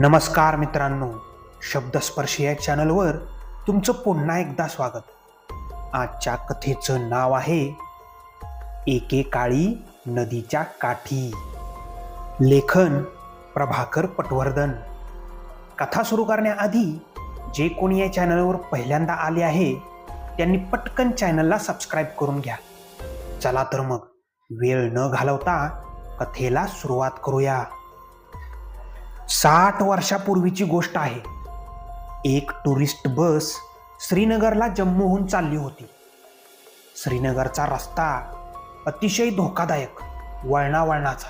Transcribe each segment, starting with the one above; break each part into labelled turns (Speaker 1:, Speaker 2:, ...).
Speaker 1: नमस्कार मित्रांनो शब्दस्पर्शी या चॅनलवर तुमचं पुन्हा एकदा स्वागत. आजच्या कथेचं नाव आहे एकेकाळी नदीच्या काठी. लेखन प्रभाकर पटवर्धन. कथा सुरू करण्याआधी जे कोणी या चॅनलवर पहिल्यांदा आले आहे त्यांनी पटकन चॅनलला सबस्क्राईब करून घ्या. चला तर मग वेळ न घालवता कथेला सुरुवात करूया. साठ वर्षापूर्वीची गोष्ट आहे. एक टुरिस्ट बस श्रीनगरला जम्मूहून चालली होती. श्रीनगरचा रस्ता अतिशय धोकादायक वळणावळणाचा.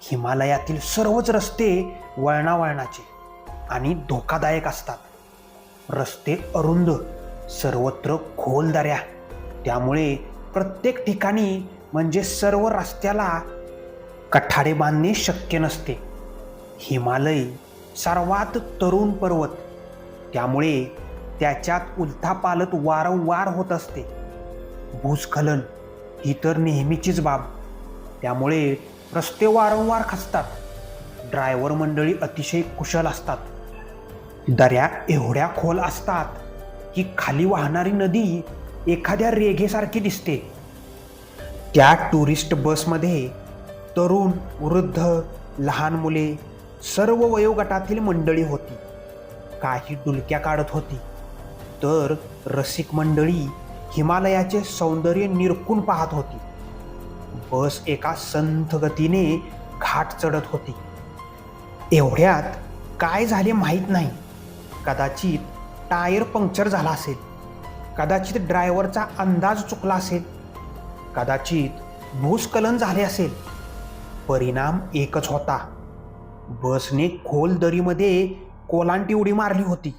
Speaker 1: हिमालयातील सर्वच रस्ते वळणावळणाचे आणि धोकादायक असतात. रस्ते अरुंद सर्वत्र खोल दऱ्या. त्यामुळे प्रत्येक ठिकाणी म्हणजे सर्व रस्त्याला कठाडे बांधणे शक्य नसते. हिमालय सर्वात तरुण पर्वत. त्यामुळे त्याच्यात उलथापालत वारंवार होत असते. भूस्खलन ही तर नेहमीचीच बाब. त्यामुळे रस्ते वारंवार खचतात. ड्रायव्हर मंडळी अतिशय कुशल असतात. दऱ्या एवढ्या खोल असतात की खाली वाहणारी नदी एखाद्या रेघेसारखी दिसते. त्या टुरिस्ट बसमध्ये तरुण वृद्ध लहान मुले सर्व वयोगटातील मंडळी होती. काही डुलक्या काढत होती. तर रसिक मंडळी हिमालयाचे सौंदर्य निरखून पाहत होती. बस एका संथ गतीने घाट चढत होती. एवढ्यात काय झाले माहीत नाही. कदाचित टायर पंक्चर झाला असेल. कदाचित ड्रायव्हरचा अंदाज चुकला असेल. कदाचित भूस्खलन झाले असेल. परिणाम एकच होता. बसने खोल दरीमध्ये कोलांटी उडी मारली होती.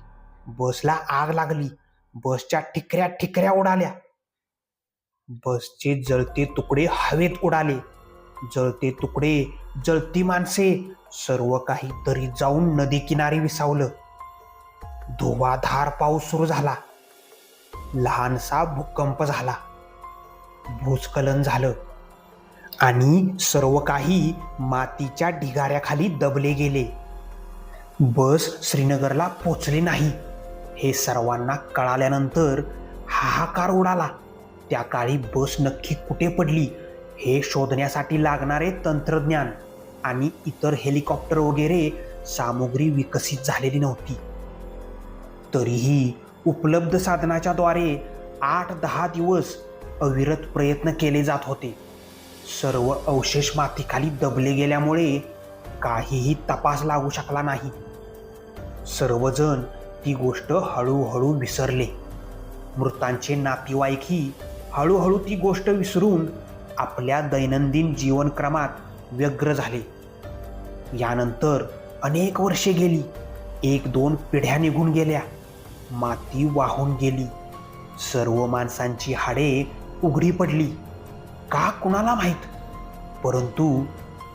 Speaker 1: बसला आग लागली. बसच्या ठिकऱ्या ठिकऱ्या उडाल्या. बसचे जळते तुकडे हवेत उडाले. जळते तुकडे जळती माणसे सर्व काही दरी जाऊन नदी किनारी विसावलं. धुवाधार पाऊस सुरू झाला. लहानसा भूकंप झाला. भूस्खलन झालं. आणि सर्व काही मातीच्या ढिगाऱ्याखाली दबले गेले. बस श्रीनगरला पोचली नाही. हे सर्वांना कळाल्यानंतर हाहाकार उडाला. त्या काळी बस नक्की कुठे पडली हे शोधण्यासाठी लागणारे तंत्रज्ञान आणि इतर हेलिकॉप्टर वगैरे सामुग्री विकसित झालेली नव्हती. तरीही उपलब्ध साधनाच्या द्वारे आठ दहा दिवस अविरत प्रयत्न केले जात होते. सर्व अवशेष मातीखाली दबले गेल्यामुळे काहीही तपास लागू शकला नाही. सर्वजण ती गोष्ट हळूहळू विसरले. मृतांचे नातेवाईकही हळूहळू ती गोष्ट विसरून आपल्या दैनंदिन जीवनक्रमात व्यग्र झाले. यानंतर अनेक वर्षे गेली. एक दोन पिढ्या निघून गेल्या. माती वाहून गेली. सर्व माणसांची हाडे उघडी पडली. का कुणाला माहीत? परंतु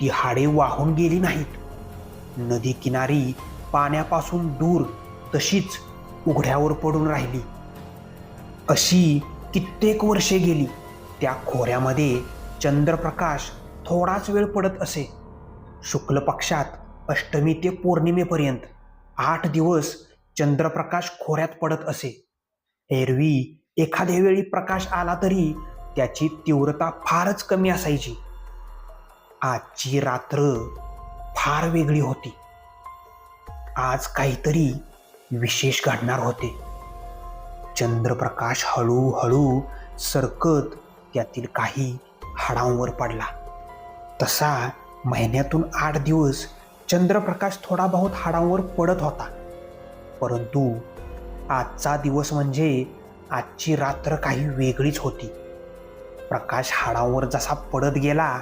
Speaker 1: ती हाडे वाहून गेली नाहीत. नदी किनारी पाण्यापासून दूर तशीच उघड्यावर पडून राहिली. अशी कित्येक वर्षे गेली. त्या खोऱ्यामध्ये चंद्रप्रकाश थोडाच वेळ पडत असे. शुक्ल पक्षात अष्टमी ते पौर्णिमेपर्यंत आठ दिवस चंद्रप्रकाश खोऱ्यात पडत असे. एरवी एखाद्या वेळी प्रकाश आला तरी त्याची तीव्रता फारच कमी असायची. आजची रात्र फार वेगळी होती. आज काहीतरी विशेष घडणार होते. चंद्रप्रकाश हळूहळू सरकत त्यातील काही हाडांवर पडला. तसा महिन्यातून आठ दिवस चंद्रप्रकाश थोडा बहुत हाडांवर पडत होता. परंतु आजचा दिवस म्हणजे आजची रात्र काही वेगळीच होती. प्रकाश हाडांवर जसा पडत गेला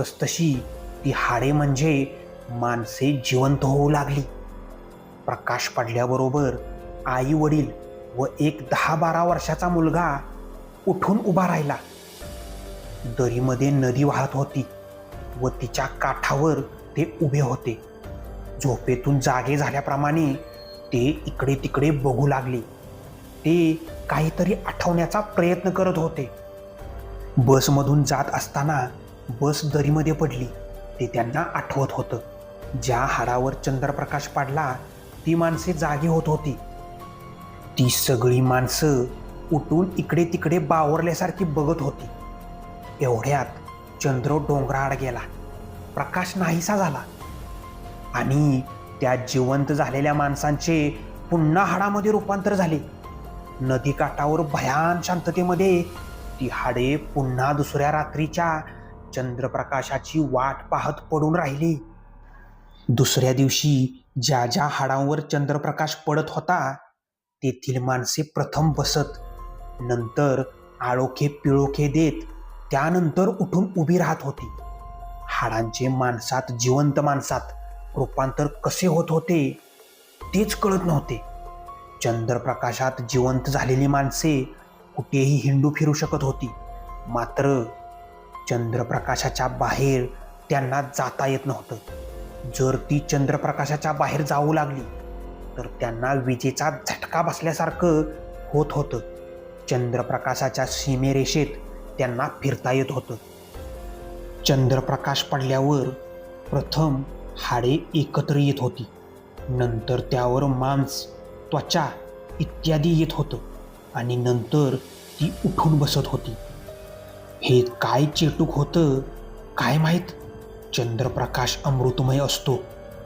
Speaker 1: तसतशी ती हाडे म्हणजे माणसे जिवंत होऊ लागली. प्रकाश पडल्याबरोबर आई वडील व एक दहा बारा वर्षाचा मुलगा उठून उभा राहिला. दरीमध्ये नदी वाहत होती व तिच्या काठावर ते उभे होते. झोपेतून जागे झाल्याप्रमाणे ते इकडे तिकडे बघू लागले. ते काहीतरी आठवण्याचा प्रयत्न करत होते. बसमधून जात असताना बस दरीमध्ये पडली. ते त्यांना आठवत होतं. ज्या हाडावर चंद्रप्रकाश पाडला ती माणसे जागी होत होती. ती सगळी माणसं उठून इकडे तिकडे बावरल्यासारखी बघत होती. एवढ्यात चंद्र डोंगराआड गेला. प्रकाश नाहीसा झाला. आणि त्या जिवंत झालेल्या माणसांचे पुन्हा हाडामध्ये रूपांतर झाले. नदीकाठावर भयान शांततेमध्ये ती हाडे पुन्हा दुसऱ्या रात्रीच्या चंद्रप्रकाशाची वाट पाहत पडून राहिली. दुसऱ्या दिवशी ज्या ज्या हाडांवर चंद्रप्रकाश पडत होता तेथील माणसे प्रथम बसत नंतर आळोखे पिळोखे देत त्यानंतर उठून उभी राहत होती. हाडांचे माणसात जिवंत माणसात रूपांतर कसे होत होते तेच कळत नव्हते. चंद्रप्रकाशात जिवंत झालेली माणसे कुठेही हिंडू फिरू शकत होती. मात्र चंद्रप्रकाशाच्या बाहेर त्यांना जाता येत नव्हतं. जर ती चंद्रप्रकाशाच्या बाहेर जाऊ लागली तर त्यांना विजेचा झटका बसल्यासारखं होत होतं. चंद्रप्रकाशाच्या सीमेरेषेत त्यांना फिरता येत होतं. चंद्रप्रकाश पडल्यावर प्रथम हाडे एकत्र येत होती. नंतर त्यावर मांस त्वचा इत्यादी येत होतं. आणि नंतर ती उठून बसत होती. हे काय चेटूक होतं? काय माहीत? चंद्रप्रकाश अमृतमय असतो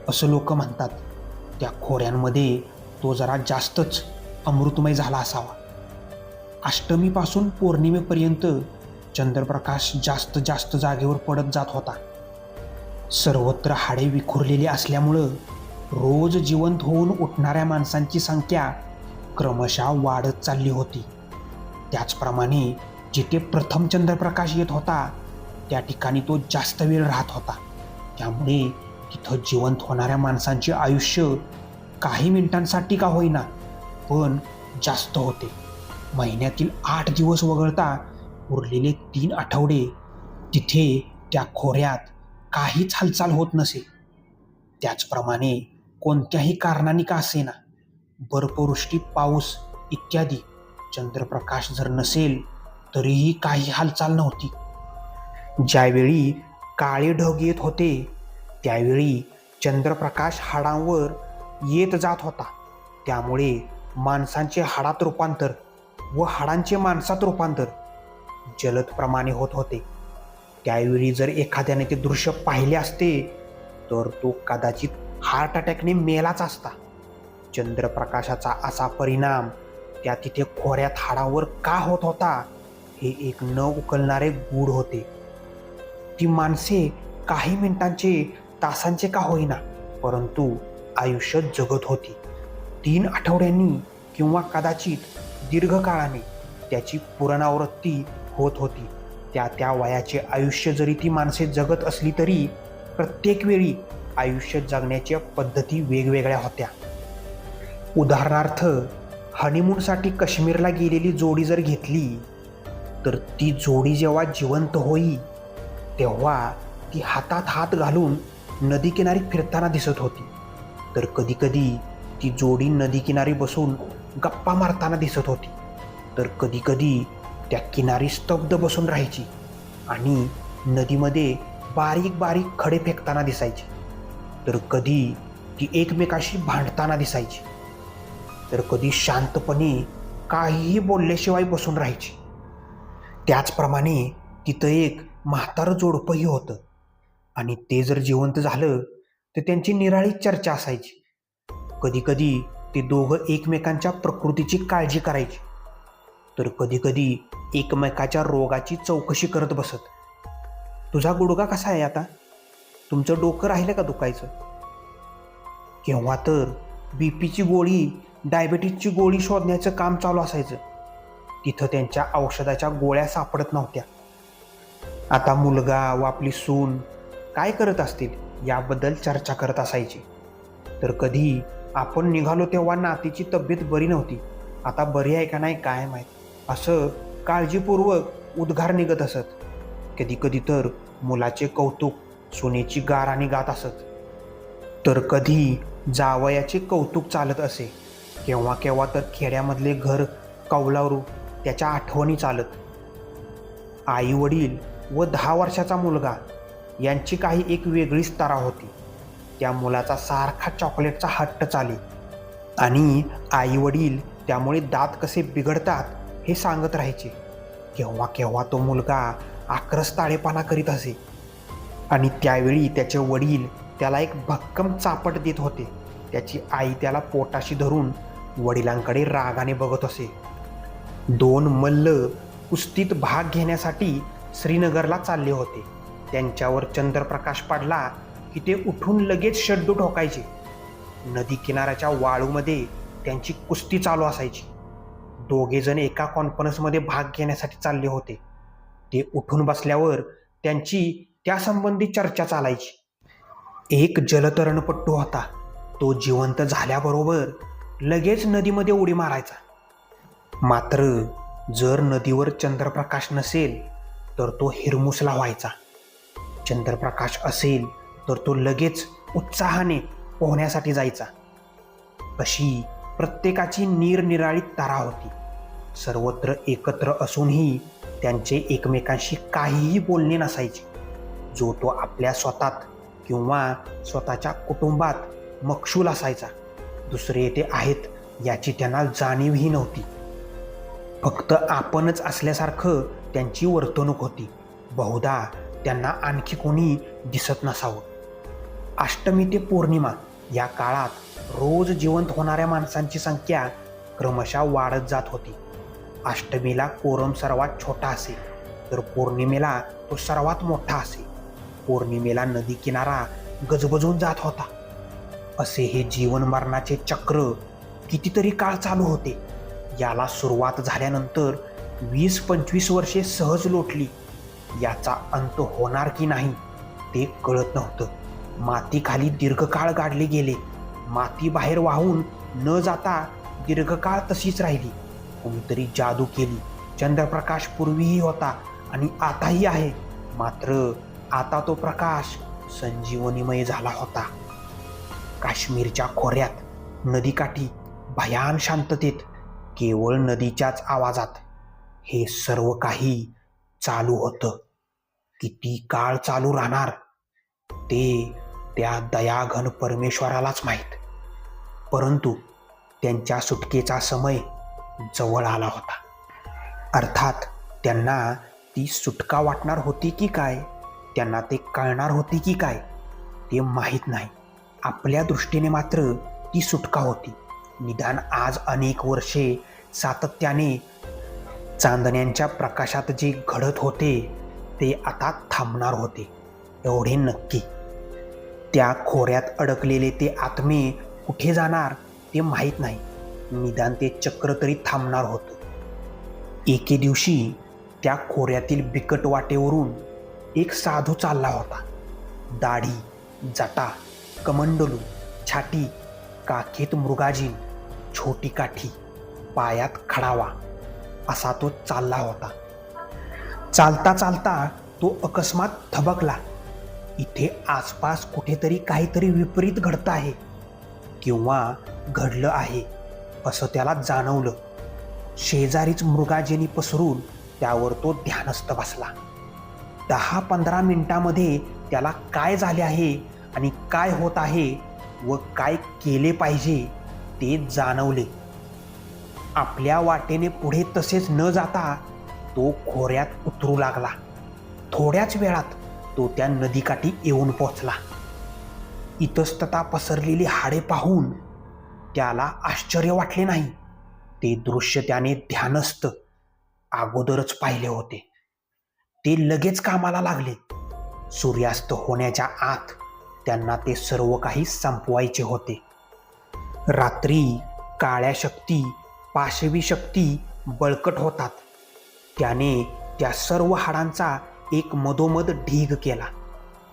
Speaker 1: असं लोक म्हणतात. त्या खोऱ्यांमध्ये तो जरा जास्तच अमृतमय झाला असावा. अष्टमीपासून पौर्णिमेपर्यंत चंद्रप्रकाश जास्त जास्त जागेवर पडत जात होता. सर्वत्र हाडे विखुरलेली असल्यामुळं रोज जिवंत होऊन उठणाऱ्या माणसांची संख्या क्रमशः वाढत चालली होती. त्याचप्रमाणे जिथे प्रथम चंद्रप्रकाश येत होता त्या ठिकाणी तो जास्त वेळ राहत होता. त्यामुळे तिथं जिवंत होणाऱ्या माणसांचे आयुष्य काही मिनिटांसाठी का होईना पण जास्त होते. महिन्यातील आठ दिवस वगळता उरलेले तीन आठवडे तिथे त्या खोऱ्यात काहीच हालचाल होत नसे. त्याचप्रमाणे कोणत्याही कारणाने का असेना. बर्फवृष्टी पाऊस इत्यादी. चंद्रप्रकाश जर नसेल तरीही काही हालचाल नव्हती. ज्यावेळी काळे ढग येत होते त्यावेळी चंद्रप्रकाश हाडांवर येत जात होता. त्यामुळे माणसांचे हाडात रूपांतर व हाडांचे माणसात रूपांतर जलदप्रमाणे होत होते. त्यावेळी जर एखाद्याने ते दृश्य पाहिले असते तर तो कदाचित हार्ट अटॅकने मेलाच असता. चंद्रप्रकाशाचा असा परिणाम त्या तिथे खोऱ्यात हाडावर का होत होता हे एक न उकलणारे गूढ होते. ती माणसे काही मिनिटांचे तासांचे का होईना परंतु आयुष्य जगत होती. तीन आठवड्यांनी किंवा कदाचित दीर्घकाळाने त्याची पुनरावृत्ती होत होती. त्या त्या वयाचे आयुष्य जरी ती माणसे जगत असली तरी प्रत्येक वेळी आयुष्य जगण्याच्या पद्धती वेगवेगळ्या होत्या. उदाहरणार्थ हनीमूनसाठी काश्मीरला गेलेली जोडी जर घेतली तर ती जोडी जेव्हा जिवंत होई तेव्हा ती हातात हात घालून नदीकिनारी फिरताना दिसत होती. तर कधीकधी ती जोडी नदीकिनारी बसून गप्पा मारताना दिसत होती. तर कधीकधी त्या किनारी स्तब्ध बसून राहायची आणि नदीमध्ये बारीक बारीक खडे फेकताना दिसायची. तर कधी ती एकमेकाशी भांडताना दिसायची. तर कधी शांतपणे काहीही बोलल्याशिवाय बसून राहायची. त्याचप्रमाणे तिथं एक म्हातारं जोडपंही होतं. आणि ते जर जिवंत झालं तर त्यांची निराळी चर्चा असायची. कधीकधी ते दोघं एकमेकांच्या प्रकृतीची काळजी करायची. तर कधीकधी एकमेकाच्या रोगाची चौकशी करत बसत. तुझा गुडगा कसा आहे आता? तुमचं डोकं राहिलं का दुखायचं? केव्हा तर बी पीची गोळी डायबेटीसची गोळी शोधण्याचं काम चालू असायचं. तिथं त्यांच्या औषधाच्या गोळ्या सापडत नव्हत्या. आता मुलगा व आपली सून काय करत असतील याबद्दल चर्चा करत असायची. तर कधी आपण निघालो तेव्हा नातीची तब्येत बरी नव्हती. आता बरी आहे का नाही काय माहीत. असं काळजीपूर्वक उद्गार निघत असत. कधी कधी तर मुलाचे कौतुक सुनेची गार आणि गात असत. तर कधी जावयाचे कौतुक चालत असे. केव्हा केव्हा तर खेड्यामधले घर कौलावरू त्याच्या आठवणी चालत. आई वडील व दहा वर्षाचा मुलगा यांची काही एक वेगळीच तारा होती. त्या मुलाचा सारखा चॉकलेटचा हट्ट चाले. आणि आई वडील त्यामुळे दात कसे बिघडतात हे सांगत राहायचे. केव्हा केव्हा तो मुलगा आक्रस ताळेपणा करीत असे. आणि त्यावेळी त्याचे वडील त्याला एक भक्कम चापट देत होते. त्याची आई त्याला पोटाशी धरून वडिलांकडे रागाने बघत असे. दोन मल्ल कुस्तीत भाग घेण्यासाठी श्रीनगरला चालले होते. त्यांच्यावर चंद्रप्रकाश पडला की ते उठून लगेच शड्डू ठोकायचे. नदी किनाऱ्याच्या वाळूमध्ये त्यांची कुस्ती चालू असायची. दोघेजण एका कॉन्फरन्समध्ये भाग घेण्यासाठी चालले होते. ते उठून बसल्यावर त्यांची त्यासंबंधी चर्चा चालायची. एक जलतरणपट्टू होता. तो जिवंत झाल्याबरोबर लगेच नदीमध्ये उडी मारायचा. मात्र जर नदीवर चंद्रप्रकाश नसेल तर तो हिरमुसला व्हायचा. चंद्रप्रकाश असेल तर तो लगेच उत्साहाने पोहण्यासाठी जायचा. अशी प्रत्येकाची निरनिराळी तारा होती. सर्वत्र एकत्र असूनही त्यांचे एकमेकांशी काहीही बोलणे नसायचे. जो तो आपल्या स्वतात किंवा स्वतःच्या कुटुंबात मक्षूल असायचा. दुसरे येथे आहेत याची त्यांना जाणीवही नव्हती. फक्त आपणच असल्यासारखं त्यांची वर्तणूक होती. बहुधा त्यांना आणखी कोणी दिसत नसावं. अष्टमी ते पौर्णिमा या काळात रोज जिवंत होणाऱ्या माणसांची संख्या क्रमशः वाढत जात होती. अष्टमीला कोरम सर्वात छोटा असे तर पौर्णिमेला तो सर्वात मोठा असे पौर्णिमेला नदी किनारा गजबजून जात होता. असे हे जीवन मरणाचे चक्र कितीतरी काळ चालू होते. याला सुरुवात झाल्यानंतर वीस पंचवीस वर्षे सहज लोटली. याचा अंत होणार की नाही ते कळत नव्हतं. मातीखाली दीर्घकाळ गाडले गेले. माती बाहेर वाहून न जाता दीर्घकाळ तशीच राहिली. कोणीतरी जादू केली. चंद्रप्रकाश पूर्वीही होता आणि आताही आहे. मात्र आता तो प्रकाश संजीवनीमय झाला होता. काश्मीरच्या खोऱ्यात नदीकाठी भयान शांततेत केवळ नदीच्याच आवाजात. हे सर्व काही चालू होतं. किती काळ चालू राहणार? ते त्या दयाघन परमेश्वरालाच माहीत. परंतु त्यांच्या सुटकेचा समय जवळ आला होता. अर्थात त्यांना ती सुटका वाटणार होती की काय? त्यांना ते कळणार होते की काय? ते माहीत नाही. आपल्या दृष्टीने मात्र ती सुटका होती. निदान आज अनेक वर्षे सातत्याने चांदण्यांच्या प्रकाशात जे घडत होते ते आता थांबणार होते एवढे नक्की. त्या खोऱ्यात अडकलेले ते आत्मे कुठे जाणार ते माहीत नाही. निदान ते चक्र तरी थांबणार होतं. एके दिवशी त्या खोऱ्यातील बिकट वाटेवरून एक साधू चालला होता. दाढी जटा कमंडलू छाटी काखेत मृगाजीन छोटी काठी पायात खडावा असा तो चालला होता. चालता चालता तो अकस्मात थबकला. इथे आसपास कुठेतरी काहीतरी विपरीत घडतं आहे. किंवा घडलं आहे असं त्याला जाणवलं. शेजारीच मृगाजेनी पसरून त्यावर तो ध्यानस्थ बसला. दहा पंधरा मिनिटामध्ये त्याला काय झाले आहे आणि काय होत आहे व काय केले पाहिजे ते जाणवले. आपल्या वाटेने पुढे तसेच न जाता तो खोऱ्यात उतरू लागला. थोड्याच वेळात तो त्या नदीकाठी येऊन पोचला इतस्तता पसरलेली हाडे पाहून त्याला आश्चर्य वाटले नाही. ते दृश्य त्याने ध्यानस्थ अगोदरच पाहिले होते. ते लगेच कामाला लागले. सूर्यास्त होण्याच्या आत त्यांना ते सर्व काही संपवायचे होते. रात्री काळ्या शक्ती पाशवी शक्ती बळकट होतात. त्याने त्या सर्व हाडांचा एक मधोमध ढीग केला.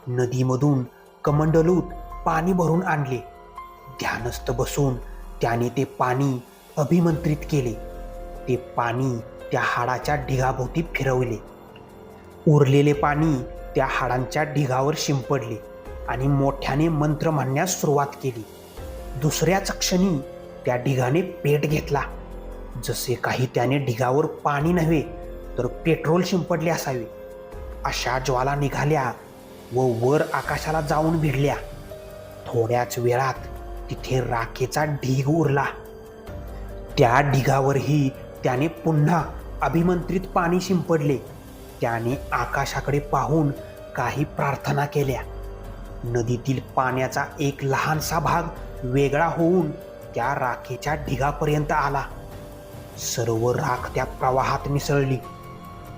Speaker 1: नदीमधून कमंडलूत पाणी भरून आणले. ध्यानस्थ बसून त्याने ते पाणी अभिमंत्रित केले. ते पाणी त्या हाडाच्या ढिगाभोवती फिरवले. उरलेले पाणी त्या हाडांच्या ढिगावर शिंपडले. आणि मोठ्याने मंत्र म्हणण्यास सुरुवात केली. दुसऱ्याच क्षणी त्या ढिगाने पेट घेतला. जसे काही त्याने ढिगावर पाणी नव्हे तर पेट्रोल शिंपडले असावे. अशा ज्वाला निघाल्या व वर आकाशाला जाऊन भिडल्या. थोड्याच वेळात तिथे राखेचा ढीग उरला. त्या ढिगावरही त्याने पुन्हा अभिमंत्रित पाणी शिंपडले. त्याने आकाशाकडे पाहून काही प्रार्थना केल्या. नदीतील पाण्याचा एक लहानसा भाग वेगळा होऊन त्या राखेच्या ढिगापर्यंत आला. सर्व राख त्या प्रवाहात मिसळली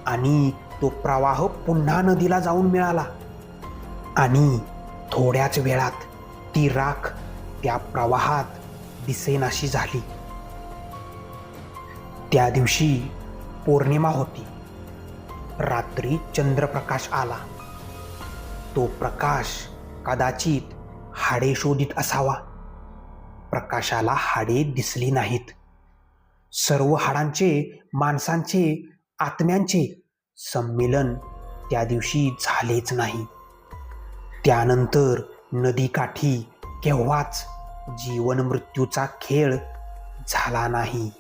Speaker 1: आणि तो प्रवाह पुन्हा नदीला जाऊन मिळाला. आणि थोड्याच वेळात ती राख त्या प्रवाहात दिसेनाशी झाली. त्या दिवशी पौर्णिमा होती. रात्री चंद्रप्रकाश आला. तो प्रकाश कदाचित हाडे शोधित असावा. प्रकाशाला हाडे दिसली नाहीत. सर्व हाडांचे माणसांचे आत्म्यांचे संमेलन त्या दिवशी झालेच नाही. त्यानंतर नदीकाठी केव्हाच जीवन मृत्यूचा खेळ झाला नाही.